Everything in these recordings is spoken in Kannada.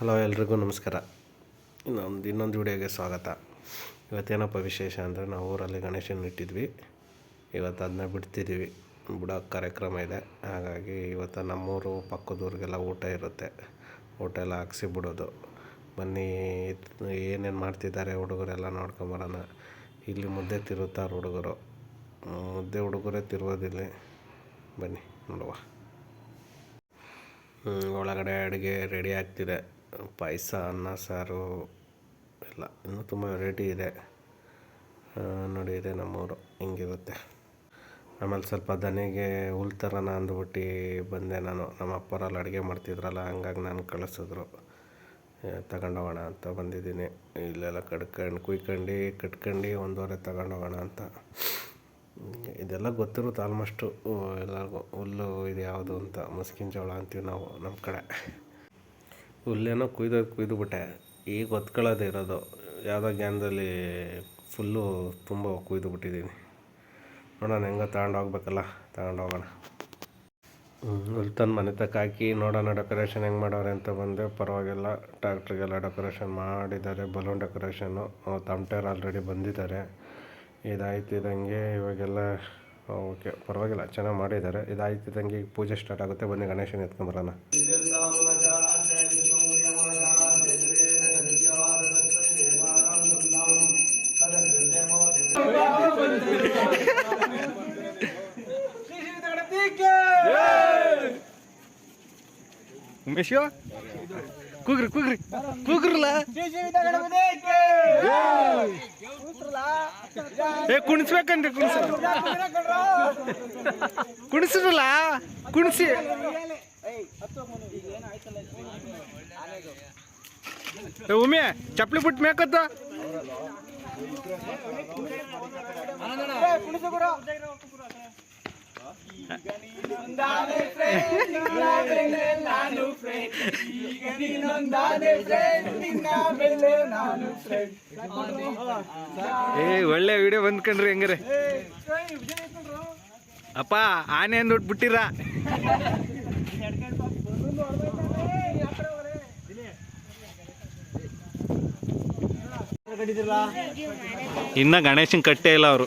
ಹಲೋ ಎಲ್ರಿಗೂ ನಮಸ್ಕಾರ. ಇನ್ನೊಂದು ಇನ್ನೊಂದು ವಿಡಿಯೋಗೆ ಸ್ವಾಗತ. ಇವತ್ತೇನಪ್ಪ ವಿಶೇಷ ಅಂದರೆ ನಾವು ಊರಲ್ಲಿ ಗಣೇಶನ ಇಟ್ಟಿದ್ವಿ. ಇವತ್ತು ಅದನ್ನ ಬಿಡ್ತಿದ್ದೀವಿ ಬಿಡೋ ಕಾರ್ಯಕ್ರಮ ಇದೆ. ಹಾಗಾಗಿ ಇವತ್ತು ನಮ್ಮೂರು ಪಕ್ಕದೂರಿಗೆಲ್ಲ ಊಟ ಇರುತ್ತೆ. ಊಟ ಎಲ್ಲ ಹಾಕ್ಸಿ ಬಿಡೋದು. ಬನ್ನಿ, ಏನೇನು ಮಾಡ್ತಿದ್ದಾರೆ ಹುಡುಗರೆಲ್ಲ ನೋಡ್ಕೊಂಬರೋಣ ಇಲ್ಲಿ ಮುದ್ದೆ ತಿರುತ್ತಾರೆ ಹುಡುಗರು. ಮುದ್ದೆ ಹುಡುಗರೇ ತಿರುವುದಿಲ್ಲ ಬನ್ನಿ ನೋಡುವ. ಒಳಗಡೆ ಅಡುಗೆ ರೆಡಿ ಆಗ್ತಿದೆ. ಪಾಯಸ, ಅನ್ನ, ಸಾರು ಎಲ್ಲ ಇನ್ನೂ ತುಂಬ ವೆರೈಟಿ ಇದೆ. ನೋಡಿ, ಇದೆ ನಮ್ಮೂರು. ಹಿಂಗಿರುತ್ತೆ. ಆಮೇಲೆ ಸ್ವಲ್ಪ ದನಿಗೆ ಹುಲ್ ಥರನ ಅಂದ್ಬಿಟ್ಟು ಬಂದೆ ನಾನು. ನಮ್ಮ ಅಪ್ಪರಲ್ಲಿ ಅಡುಗೆ ಮಾಡ್ತಿದ್ರಲ್ಲ, ಹಂಗಾಗಿ ನಾನು ಕಳಿಸಿದ್ರು. ತಗೊಂಡೋಗೋಣ ಅಂತ ಬಂದಿದ್ದೀನಿ. ಇಲ್ಲೆಲ್ಲ ಕಡ್ಕೊಂಡು, ಕುಯ್ಕೊಂಡು, ಕಟ್ಕೊಂಡು ಒಂದೂವರೆ ತಗೊಂಡೋಗೋಣ ಅಂತ. ಇದೆಲ್ಲ ಗೊತ್ತಿರುತ್ತೆ ಆಲ್ಮೋಸ್ಟು ಎಲ್ಲರಿಗೂ. ಹುಲ್ಲು ಇದು ಯಾವುದು ಅಂತ, ಮುಸ್ಕಿನ ಜೋಳ ಅಂತೀವಿ ನಾವು, ನಮ್ಮ ಕಡೆ. ಹುಲ್ಲೇನೋ ಕುಯ್ದು ಕುಯ್ದು ಬಿಟ್ಟೆ. ಈಗ ಹೊತ್ಕೊಳ್ಳೋದೆ ಇರೋದು. ಯಾವುದೋ ಗ್ಯಾನ್ದಲ್ಲಿ ಫುಲ್ಲು ತುಂಬ ಕುಯ್ದು ಬಿಟ್ಟಿದ್ದೀನಿ. ನೋಡೋಣ ಹೆಂಗೋ ತಗೊಂಡೋಗ್ಬೇಕಲ್ಲ ತಗೊಂಡೋಗೋಣ ಹುಲ್ ತಂದು ಮನೆ ತಕ್ಕ ಹಾಕಿ ನೋಡೋಣ ಡೆಕೋರೇಷನ್ ಹೆಂಗೆ ಮಾಡೋರೆ ಅಂತ ಬಂದೆ. ಪರವಾಗಿಲ್ಲ ಟ್ಯಾಕ್ಟ್ರಿಗೆಲ್ಲ ಡೆಕೋರೇಷನ್ ಮಾಡಿದ್ದಾರೆ, ಬಲೂನ್ ಡೆಕೋರೇಷನ್ನು. ತಮ್ಟೇರ್ ಆಲ್ರೆಡಿ ಬಂದಿದ್ದಾರೆ. ಇದಾಯ್ತಿದ್ದಂಗೆ ಇವಾಗೆಲ್ಲ, ಓಕೆ, ಪರವಾಗಿಲ್ಲ, ಚೆನ್ನಾಗಿ ಮಾಡಿದ್ದಾರೆ. ಇದಾಯ್ತಿದ್ದಂಗೆ ಈಗ ಪೂಜೆ ಸ್ಟಾರ್ಟ್ ಆಗುತ್ತೆ. ಬನ್ನಿ ಗಣೇಶನ ಎತ್ಕೊಂಬರೋಣ ಉಮೇಶ್ ಕೂಗ್ರಿ ಕೂಗ್ರಿ. ಕೂಗ್ರಲ್ಲ? ಏ ಕುಣಿಸ್ಬೇಕನ್ರಿ ಕುಣಿಸ. ಕುಣಿಸ್ರಲ್ಲ? ಕುಣಿಸಿ. ಉಮೆ ಚಪ್ಲಿ ಬಿಟ್ಟು ಮೇಕತ್ತ? ಏ ಒಳ್ಳೆ ವಿಡಿಯೋ ಬಂದ್ಕಂಡ್ರಿ ಹೆಂಗಾರೆ. ಅಪ್ಪ ಆನೆ ಅಂದ್ಬಿಟ್ಟು ಬಿಟ್ಟಿರ. ಇನ್ನ ಗಣೇಶನ್ ಕಟ್ಟೇ ಇಲ್ಲ ಅವರು.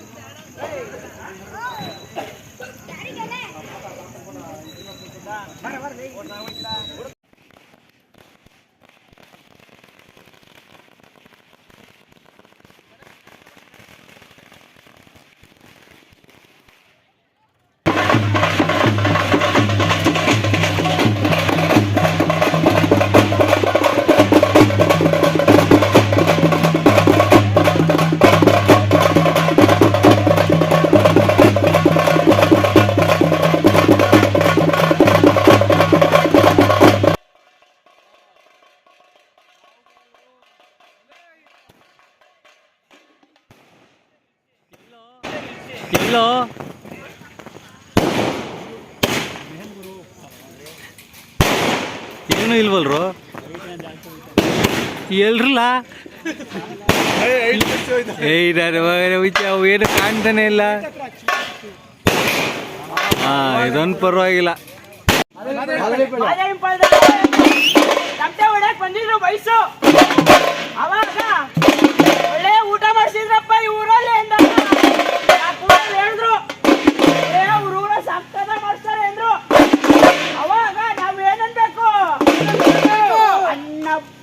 ಏನು ಇಲ್ವಲ್ರು? ಎಲ್ರಲ್ಲ? ಏಯ್ ಅವು ಏನು ಕಾಣ್ತಾನೆ ಇಲ್ಲ. ಹಾ ಇದೊಂದು ಪರವಾಗಿಲ್ಲ. ಬಂದಿದ್ರು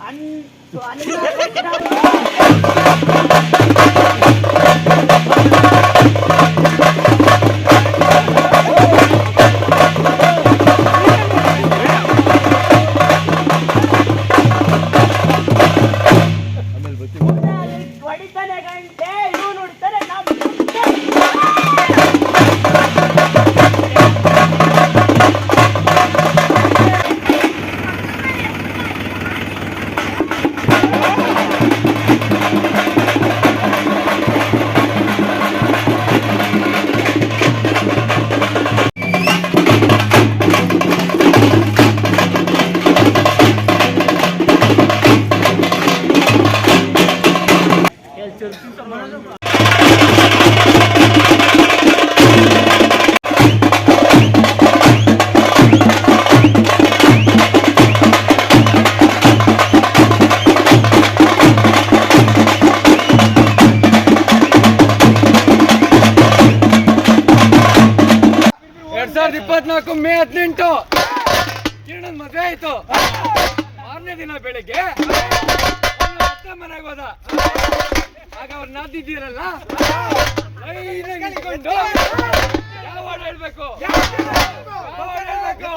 ಅನ್ನ ಅನ್ನ ಎರಡ್ ಸಾವಿರದ ಇಪ್ಪತ್ನಾಲ್ಕು ಮೇ ಹದಿನೆಂಟು. ಕಿರಣ್ ಮದುವೆ ಆಯ್ತು. ಮಾರನೇ ದಿನ ಬೆಳಿಗ್ಗೆ. ಮನೆಗೆ ಹೋದ. ನಾದಿದ್ದೀರಲ್ಲ ನಿಂತ್ಕೊಂಡು ಯಾವ ಹಾಡು ಹೇಳ್ಬೇಕು? ಯಾವ ಹೇಳ್ಬೇಕು?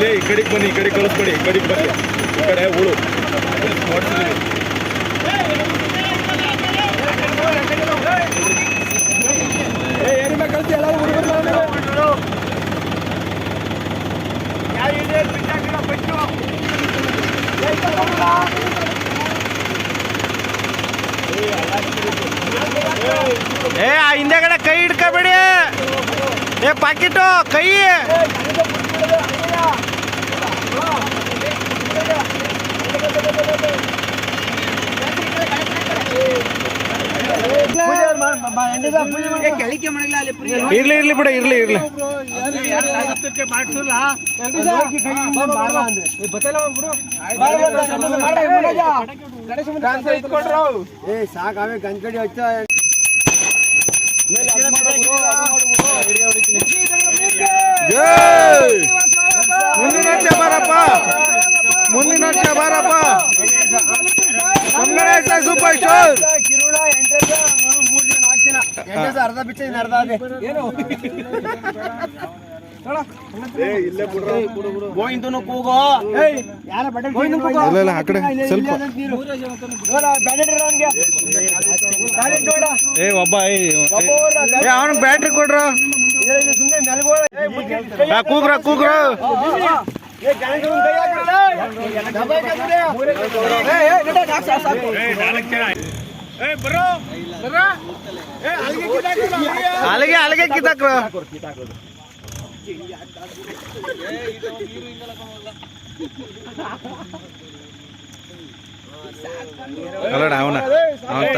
ಇಲ್ಲೇ ಈ ಕಡೆಗೆ ಬನ್ನಿ ಈ ಕಡೆ ಕಳಿಸ್ಕೊಡಿ ಈ ಕಡೆಗೆ ಬನ್ನಿ ಈ ಕಡೆ ಉಳು ನೋಡ್ತಿದ್ದೀವಿ ಏ ಆ ಹಿಂದೆಗಡೆ ಕೈ ಹಿಡ್ಕೋಬೇಡಿ ಏ ಪಾಕಿಟು ಕೈ ಇರ್ಲಿ ಇರ್ಲಿ ಬಿಡ ಇರ್ಲಿ ಇರ್ಲಿ ಮುಂದಿನ ವರ್ಷ ಬಾರಪ್ಪ ಮುಂದಿನ ವರ್ಷ ಬಾರಪ್ಪ ಕನ್ನಡ ಸೂಪರ್ ಸ್ಟಾರ್ ಅರ್ಧ ಬಿಟ್ಟು ಅರ್ಧ ಅದೇ ಏನು ಗೋಯಿಂದನು ಕೂಗೋ ಯಾರ ಬಟನ್ ಇಲ್ಲ, ಇಲ್ಲ, ಆ ಕಡೆ ಸ್ವಲ್ಪ. ಏ ಒಬ್ಬ ಏ ಅವನಿಗೆ ಬ್ಯಾಟ್ರಿ ಕೊಡ್ರ ಕೂಗ್ರ ಕೂಗ್ರ ಅಲ್ಲಿಗೆ ಅಲ್ಲಿಗೆ. ಕಿತ್ತಾಕ್ರ. ಅಲ್ಲಡ ಅವನ ಅವನ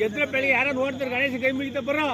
ಎದ್ರ ಬೆಳಿಗ್ಗೆ ಯಾರು ನೋಡ್ತಾರೆ ಗಣೇಶ ಕೈ ಮುಗಿತ ಬರೋ